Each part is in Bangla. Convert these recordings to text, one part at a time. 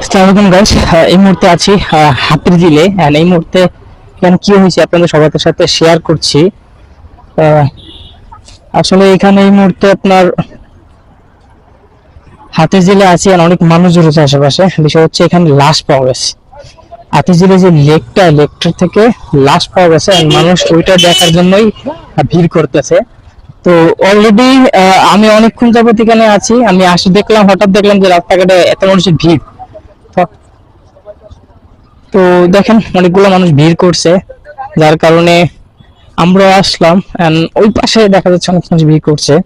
আসসালামাইকুম গাইস এই মুহূর্তে আছি এই মুহূর্তে শেয়ার করছি। আসলে এখানে এই মুহূর্তে আপনার জিলে আছি আর অনেক মানুষ জড়েছে আশেপাশে। বিষয় হচ্ছে এখানে লাশ পাওয়া গেছে। হাতির যে লেকটা, লেকটার থেকে লাশ পাওয়া গেছে মানুষ ওইটা দেখার জন্যই ভিড় করতেছে। তো অলরেডি আমি অনেকক্ষণ যাবত এখানে আছি। আমি আসি দেখলাম, হঠাৎ দেখলাম যে রাস্তাঘাটে এত মানুষের ভিড়। তো- দেখেন, অনেকগুলো মানুষ ভিড় করছে, যার কারণে আমরা আসলাম ওই পাশে দেখা যাচ্ছে অনেক মানুষ ভিড় করছে।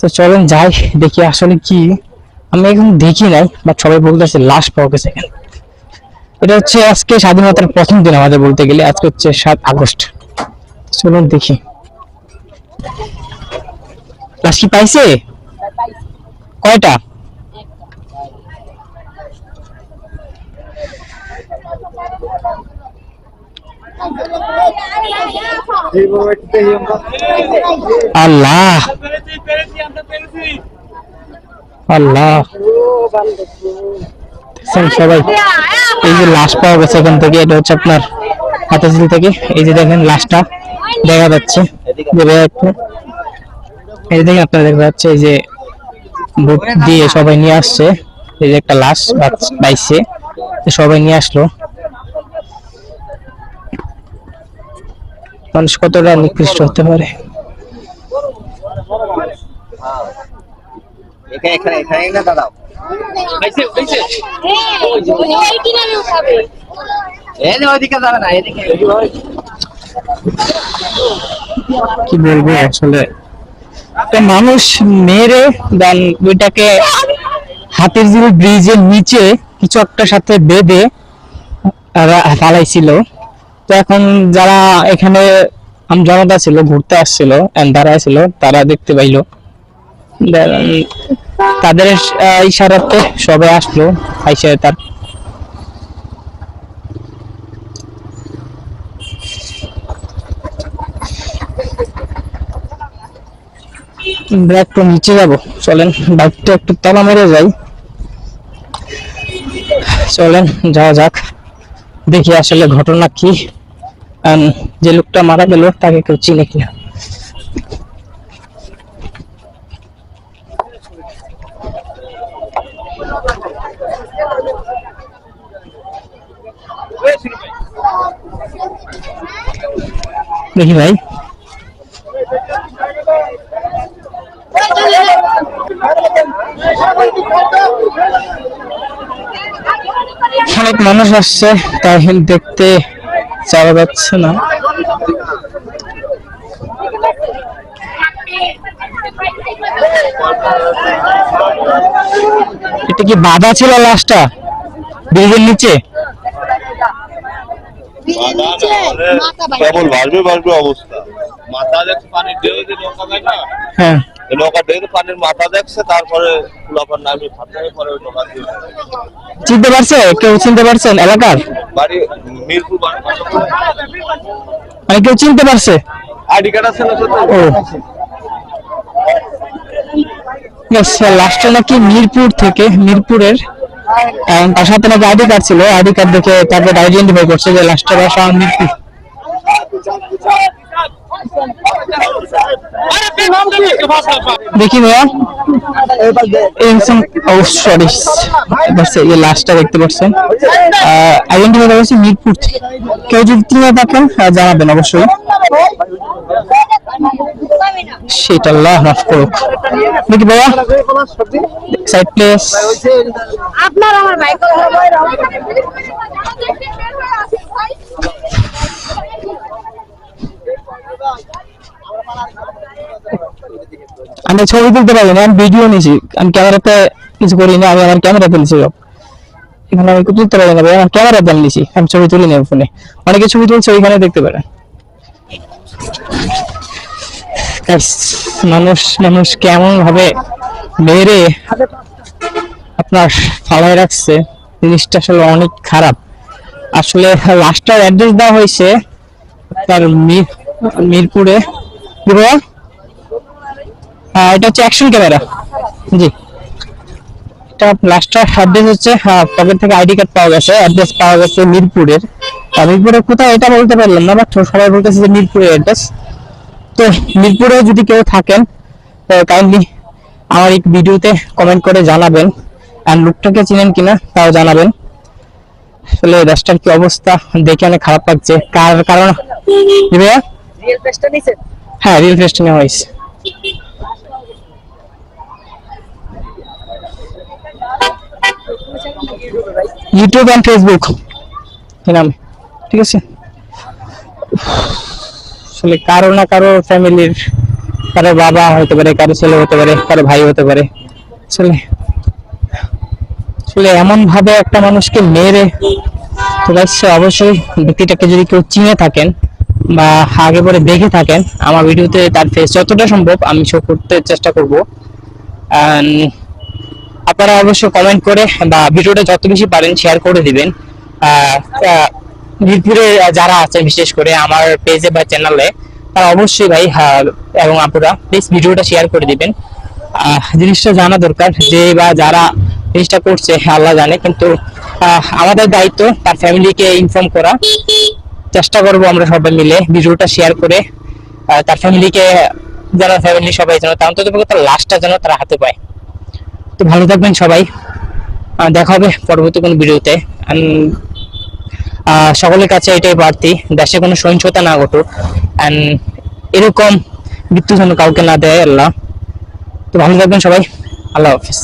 তো চলেন যাই, দেখি আসলে কি। আমি এখন দেখি নাই বাট সবাই বলতেছে লাশ পাওয়া গেছে এখানে। এটা হচ্ছে আজকে স্বাধীনতার প্রথম দিন আমাদের বলতে গেলে, আজকে হচ্ছে সাত আগস্ট। চলুন দেখি। লাশ কি পাইছে? কয়টা? আল্লাহ। আল্লাহ। সবাই? এই যে লাশ পাওয়া গেছে এখান থেকে, এটা হচ্ছে আপনার হাতাশিল থেকে। এই যে দেখেন লাশটা দেখা যাচ্ছে। এই যে দেখেন আপনারা দেখা যাচ্ছে এই যে বুট দিয়ে সবাই নিয়ে আসছে। এই যে একটা লাশ পাইছে সবাই নিয়ে আসলো। মানুষ কতটা নিকৃষ্ট হতে পারে? কি বলব আসলে একটা মানুষ মেরে দেন ওইটাকে হাতের জিল ব্রিজের নিচে কিছু একটা সাথে বেঁধে ফালাইছিল। তো এখন যারা এখানে জনতা ছিল, ঘুরতে আসছিল দাঁড়ায় ছিল তারা দেখতে পাইলো। তাদের ইশারাতে সবাই আসলো, আইসা তার আমরা একটু নিচে যাব। চলেন, বাইকটা একটু তলা মেরে যাই। চলেন, যাওয়া যাক। দেখি আসলে ঘটনা কি। যে লোকটা মারা গেল, তাকে কেউ চিনে কিনা। দেখি ভাই। অনেক মানুষ আসছে তাই দেখতে যাওয়া যাচ্ছে না। এটা কি বাধা ছিল লাশটা? ব্রিজের নিচে? কেবল ভাসবে ভাসবে অবস্থা। মাথা পানির ঢেউ যে নৌকা যায় না? হ্যাঁ। নৌকা ঢেউ পানির মাথা দেখছে তারপরে নৌকার নামে ফাটাই পরে ওই নৌকা দিয়ে চিনতে পারছে? কেউ চিনতে পারছেন এলাকার? বাড়ি মিরপুর মানে কেউ চিনতে পারছে? আইডি কার্ড আছে না ও। লাস্টে নাকি মিরপুর থেকে মিরপুরের তার সাথে নাকি আইডি কার্ড ছিল আইডি কার্ড দেখে তারপরে আইডেন্টিফাই করছে যে লাস্টের বাসা মিরপুর। দেখি ভাইয়া। সরি এই লাস্টটা দেখতে পাচ্ছেন। আইডেন্টিফাই করা হয়েছে মিরপুর থেকে। কেউ যদি চিনে থাকেন জানাবেন অবশ্যই। সেটা আল্লাহ মাফ করুক। দেখি ভাইয়া। সাইড প্লেস আপনার আমার আমি ছবি তুলতে পারি না আমি ভিডিও নিছি আমি ক্যামেরাতে কিছু করি না আমি আমার ক্যামেরা তুলছি সব। এখানে আমি তুলতে পারি না আমার ক্যামেরা দাম নিছি আমি ছবি তুলি না ফোনে। অনেকে ছবি তুলছে ওইখানে দেখতে পারেন। মানুষ মানুষ কেমন ভাবে মেরে আপনার ফালায় রাখছে জিনিসটা আসলে অনেক খারাপ। আসলে লাস্টার অ্যাড্রেস দেওয়া হয়েছে তার মির- মিরপুরে? আহ, এটা হচ্ছে অ্যাকশন ক্যামেরা জি। লাস্টটা লাস্টটা অ্যাড্রেস হচ্ছে পকেট থেকে আইডি কার্ড পাওয়া গেছে অ্যাড্রেস পাওয়া গেছে মিরপুরের। আর মিরপুরের কোথায় এটা বলতে পারলাম না বাট সবাই বলতেছে যে মিরপুরের অ্যাড্রেস তো মিরপুরে যদি কেউ থাকেন কাইন্ডলি আমার এই ভিডিওতে কমেন্ট করে জানাবেন। আর লোকটাকে চিনেন কিনা তাও জানাবেন। আসলে রাস্তার কি অবস্থা দেখে অনেক খারাপ লাগছে। কার কারণ? রিয়েল হ্যাঁ রিল ফেস্ট নেওয়া হয়েছে। ইউটিউব এন্ড ফেসবুক নাম, ঠিক আছে? আসলে কারও না কারও ফ্যামিলির, কারও বাবা হতে পারে, কারও ছেলে হতে পারে, কারও ভাই হতে পারে। আসলে আসলে এমন ভাবে একটা মানুষকে মেরে তো অবশ্যই ব্যক্তিটাকে যদি কেউ চিনে থাকেন বা আগে পরে দেখে থাকেন, আমার ভিডিওতে তার ফেস যতটা সম্ভব আমি শো করতে চেষ্টা করব। আপনারা অবশ্যই কমেন্ট করে বা ভিডিওটা যত বেশি পারেন শেয়ার করে দিবেন। মিরপুরে যারা আছে বিশেষ করে আমার পেজে বা চ্যানেলে তারা অবশ্যই ভাই হ্যাঁ, এবং আপনারা প্লিজ ভিডিওটা শেয়ার করে দিবেন। জিনিসটা জানা দরকার যে বা যারা জিনিসটা করছে আল্লাহ জানে কিন্তু আমাদের দায়িত্ব তার ফ্যামিলিকে ইনফর্ম করা। চেষ্টা করব আমরা সবাই মিলে ভিডিওটা শেয়ার করে তার ফ্যামিলিকে যারা ফ্যামিলি সবাই যেন তার অন্তত লাস্টটা যেন তারা হাতে পায়। তো ভালো থাকবেন সবাই। দেখা হবে পরবর্তী কোনো ভিডিওতে। সকলের কাছে এটাই বাড়তি দেশে কোনো সহিংসতা না ঘটুক। অ্যান্ড এরকম মৃত্যু যেন কাউকে না দেয় আল্লাহ। তো ভালো থাকবেন সবাই। আল্লাহ হাফিজ।